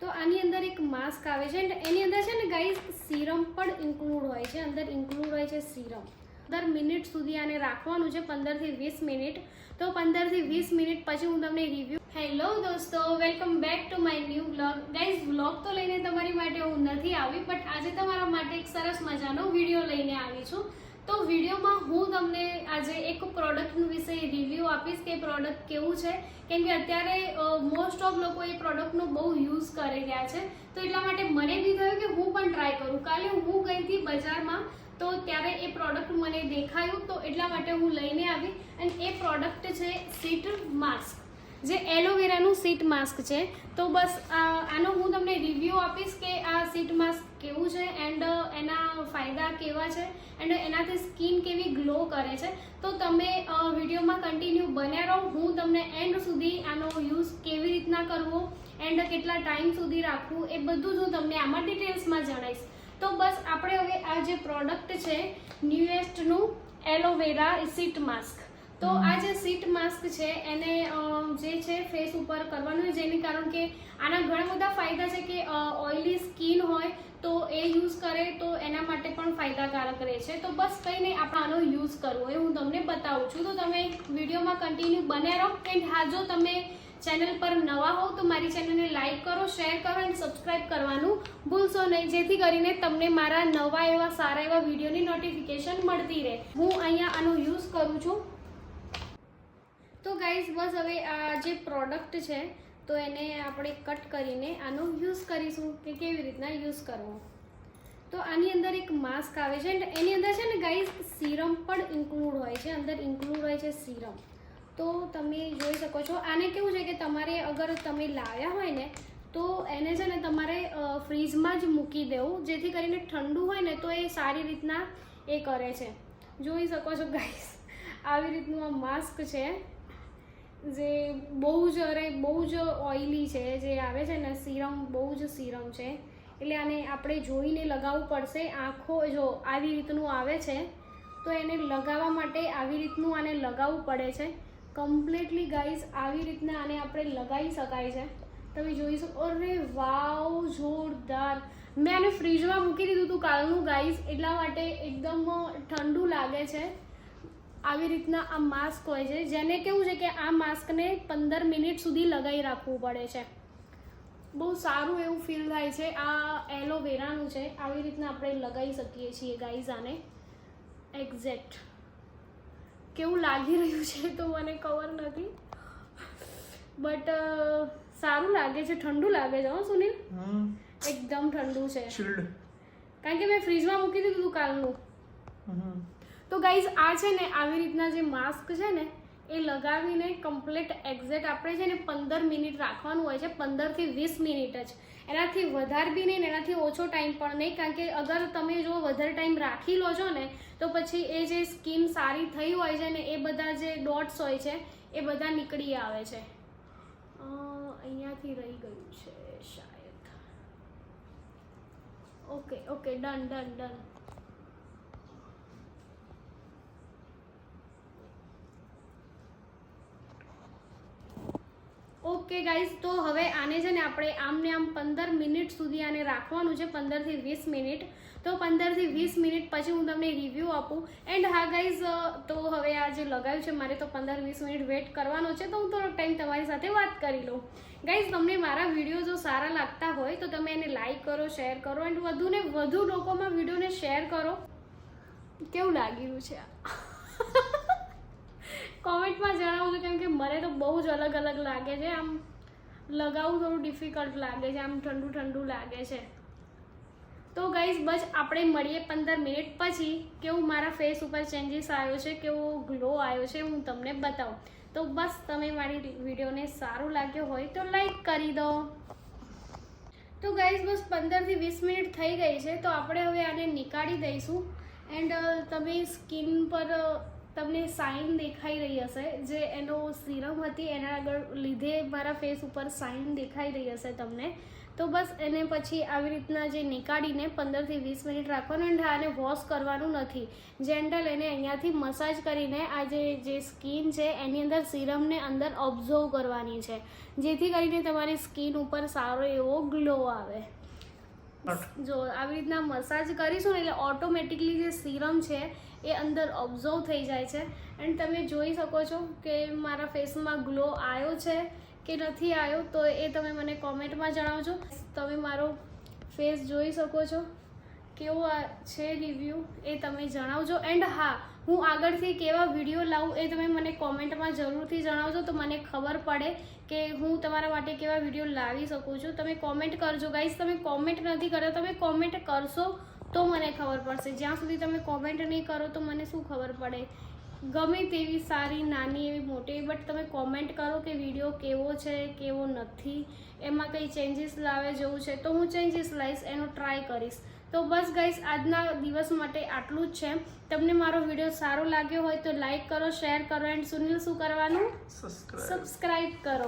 તો આની અંદર એક માસ્ક આવે છે એની અંદર છે ને ગાઈઝ સિરમ પણ ઇન્ક્લુડ હોય છે. અંદર ઇન્ક્લુડ હોય છે સિરમ પંદર મિનિટ સુધી આને રાખવાનું છે પંદરથી વીસ મિનિટ. તો પંદરથી વીસ મિનિટ પછી હું તમને રિવ્યૂ હેલો દોસ્તો welcome back to my new blog guys blog તો લઈને તમારી માટે હું નથી આવી બટ આજે તમારા માટે એક સરસ મજાનો વીડિયો લઈને આવી છું. તો વિડીયોમાં હું તમને આજે એક પ્રોડક્ટનું વિશે રિવ્યૂ આપીશ કે પ્રોડક્ટ કેવું છે. કેમ કે અત્યારે મોસ્ટ ઓફ લોકો એ પ્રોડક્ટનો બહુ યુઝ કરી રહ્યા છે. તો એટલા માટે મને બી થયું કે હું પણ ટ્રાય કરું. કાલે હું ગઈ હતી બજારમાં, તો ત્યારે એ પ્રોડક્ટ મને દેખાયું. તો એટલા માટે હું લઈને આવી. અને એ પ્રોડક્ટ છે સીટ માસ્ક જે એલોવેરાનું સીટ માસ્ક છે. તો બસ આનો હું તમને રિવ્યૂ આપીશ કે આ સીટ માસ્ક કેવું છે એન્ડ એના ફાયદા કેવા છે એન્ડ એનાથી સ્કિન કેવી ગ્લો કરે છે. તો તમે વિડીયોમાં કન્ટિન્યુ બન્યા રહો. હું તમને એન્ડ સુધી આનો યુઝ કેવી રીતના કરવો એન્ડ કેટલા ટાઈમ સુધી રાખવું એ બધું જ હું તમને આમાં ડિટેલ્સમાં જણાવીશ. તો બસ, આપણે હવે આ જે પ્રોડક્ટ છે ન્યુએસ્ટનું એલોવેરા સીટ માસ્ક. તો આ જે સીટ માસ્ક છે એને જે છે ફેસ ઉપર કરવાનું હોય જેને કારણ કે આના ઘણા બધા ફાયદા છે કે ઓઇલી સ્કિન હોય તો એ યુઝ કરે તો એના માટે પણ ફાયદાકારક રહે છે. તો બસ કંઈ નહીં આપણે આનો યુઝ કરવો એ હું તમને બતાવું છું. તો તમે વિડીયોમાં કન્ટિન્યુ બન્યા રહો એન્ડ હા જો તમે ચેનલ પર નવા હોવ તો મારી ચેનલને લાઈક કરો શેર કરો અને સબસ્ક્રાઇબ કરવાનું ભૂલશો નહીં. જેથી કરીને તમને મારા નવા એવા સારા એવા વિડીયોની નોટિફિકેશન મળતી રહે. હું અહીંયા આનો યુઝ કરું છું. તો ગાઈઝ બસ હવે આ જે પ્રોડક્ટ છે, તો એને આપણે કટ કરીને આનો યુઝ કરીશું કે કેવી રીતના યુઝ કરવો. તો આની અંદર એક માસ્ક આવે છે એન્ડ એની અંદર છે ને ગાઈઝ સિરમ પણ ઇન્ક્લુડ હોય છે, અંદર ઇન્ક્લુડ હોય છે સિરમ તો તમે જોઈ શકો છો, આને કેવું છે કે તમારે અગર તમે લાવ્યા હોય ને, તો એને છે ને તમારે ફ્રીજમાં જ મૂકી દેવું, જેથી કરીને ઠંડુ હોય ને, તો એ સારી રીતના એ કરે છે. જોઈ શકો છો ગાઈસ આવી રીતનું આ માસ્ક છે. જે બહુ જ અરે બહુ જ ઓઇલી છે, જે આવે છે ને, સિરમ, બહુ જ સિરમ છે. એટલે આને આપણે જોઈને લગાવવું પડશે. આંખો જો આવી રીતનું આવે છે, તો એને લગાવવા માટે આવી રીતનું આને લગાવવું પડે છે. કમ્પ્લીટલી ગાઈઝ આવી રીતના આને આપણે લગાવી શકાય છે. તમે જોઈ શકો અરે વાવ, જોરદાર. મેં આને ફ્રીજમાં મૂકી દીધું હતું કાલનું ગાઈઝ એટલા માટે એકદમ ઠંડુ લાગે છે. આવી રીતના આ માસ્ક હોય છે. જેને કેવું છે કે આ માસ્કને પંદર મિનિટ સુધી લગાવી રાખવું પડે છે. બહુ સારું એવું ફીલ થાય છે. આ એલોવેરાનું છે. આવી રીતના આપણે લગાવી શકીએ છીએ ગાઈઝ આને. એક્ઝેક્ટ કેવું લાગી રહ્યું છે તો મને ખબર નથી. બટ સારું લાગે છે. ઠંડુ લાગે છે હો સુનિલ. એકદમ ઠંડુ છે. કારણ કે મેં ફ્રીજમાં મૂકી દીધું કાલનું. તો ગાઈઝ આ છે ને, આવી રીતના જે માસ્ક છે ને, એ લગાવીને કમ્પ્લીટ એક્ઝેક્ટ આપણે છે ને પંદર મિનિટ રાખવાનું હોય છે પંદરથી વીસ મિનિટ જ. એનાથી વધારે બી નહીં ને એનાથી ઓછો ટાઈમ પણ નહીં, કારણ કે અગર તમે જો વધારે ટાઈમ રાખી લો છો ને, તો પછી એ જે સ્કીન સારી થઈ હોય છે ને, એ બધા જે ડોટ્સ હોય છે, એ બધા નીકળી આવે છે. અહીંયાથી રહી ગયું છે, શાયદ. Okay okay done done done okay guys, તો હવે આને છે ને આપણે આમને આમ પંદર મિનિટ સુધી આને રાખવાનું છે, પંદરથી વીસ મિનિટ. તો પંદરથી વીસ મિનિટ પછી હું તમને રિવ્યૂ આપું. એન્ડ હા ગાઈઝ તો હવે આ જે લગાવ્યું છે, મારે તો પંદર વીસ મિનિટ વેટ કરવાનો છે, તો હું થોડોક ટાઈમ તમારી સાથે વાત કરી લઉં. ગાઈઝ, તમને મારા વીડિયો જો સારા લાગતા હોય, તો તમે એને લાઈક કરો શેર કરો એન્ડ વધુને વધુ લોકોમાં વિડીયોને શેર કરો. કેવું લાગી રહ્યું છે આ? કોમેન્ટમાં જણાવજો, કેમ કે મને તો બહુ જ અલગ અલગ લાગે છે. આમ લગાવવું થોડું ડિફિકલ્ટ લાગે છે, આમ ઠંડુ ઠંડુ લાગે છે. તો ગાઈઝ બસ આપણે મળીએ પંદર મિનિટ પછી કેવું મારા ફેસ ઉપર ચેન્જીસ આવ્યો છે કેવો ગ્લો આવ્યો છે, હું તમને બતાવું. તો બસ તમે મારી વિડીયોને સારું લાગ્યો હોય તો લાઈક કરી દો. તો ગાઈઝ બસ પંદરથી વીસ મિનિટ થઈ ગઈ છે, તો આપણે હવે આને નીકાળી દઈશું. એન્ડ તમે સ્કિન પર તમને સાઇન દેખાઈ રહી હશે. જે એનો સિરમ હતી, એના આગળ લીધે મારા ફેસ ઉપર સાઇન દેખાઈ રહી હશે તમને. તો બસ એને પછી આવી રીતના જે નીકાળીને પંદરથી વીસ મિનિટ રાખવાનું અને આને વોશ કરવાનું નથી. જેન્ટલ એને અહીંયાથી મસાજ કરીને આ જે જે સ્કિન છે, એની અંદર સિરમને અંદર ઓબ્ઝર્વ કરવાની છે. જેથી કરીને તમારી સ્કિન ઉપર સારો એવો ગ્લો આવે. જો, આવી રીતના મસાજ કરીશું ને એટલે ઓટોમેટિકલી જે સિરમ છે, એ અંદર ઓબ્ઝર્વ થઈ જાય છે. એન્ડ તમે જોઈ શકો છો કે મારા ફેસમાં ગ્લો આવ્યો છે કે નથી આવ્યો, તો એ તમે મને કોમેન્ટમાં જણાવજો. તમે મારો ફેસ જોઈ શકો છો. કેવો છે રિવ્યૂ એ તમે જણાવજો. એન્ડ હા હું આગળથી કેવા વીડિયો લાવું એ તમે મને કોમેન્ટમાં જરૂરથી જણાવજો, તો મને ખબર પડે કે હું તમારા માટે કેવા વીડિયો લાવી શકું છું. તમે કોમેન્ટ કરજો. ગાઈઝ તમે કોમેન્ટ નથી કરતા તમે કોમેન્ટ કરશો તો મને ખબર પડશે. જ્યાં સુધી તમે કોમેન્ટ નહીં કરો તો મને શું ખબર પડે? ગમે તેવી સારી નાની એવી મોટી બટ તમે કોમેન્ટ કરો કે વીડિયો કેવો છે કેવો નથી. એમાં કંઈ ચેન્જીસ લાવે જેવું છે તો હું ચેન્જીસ લાવીશ એનો ટ્રાય કરીશ. તો બસ ગાઈસ આજના દિવસ માટે આટલું જ છે. તમને મારો વીડિયો સારો લાગ્યો હોય તો લાઈક કરો શેર કરો એન્ડ સુનિલ શું કરવાનું? સબસ્ક્રાઇબ સબસ્ક્રાઈબ કરો.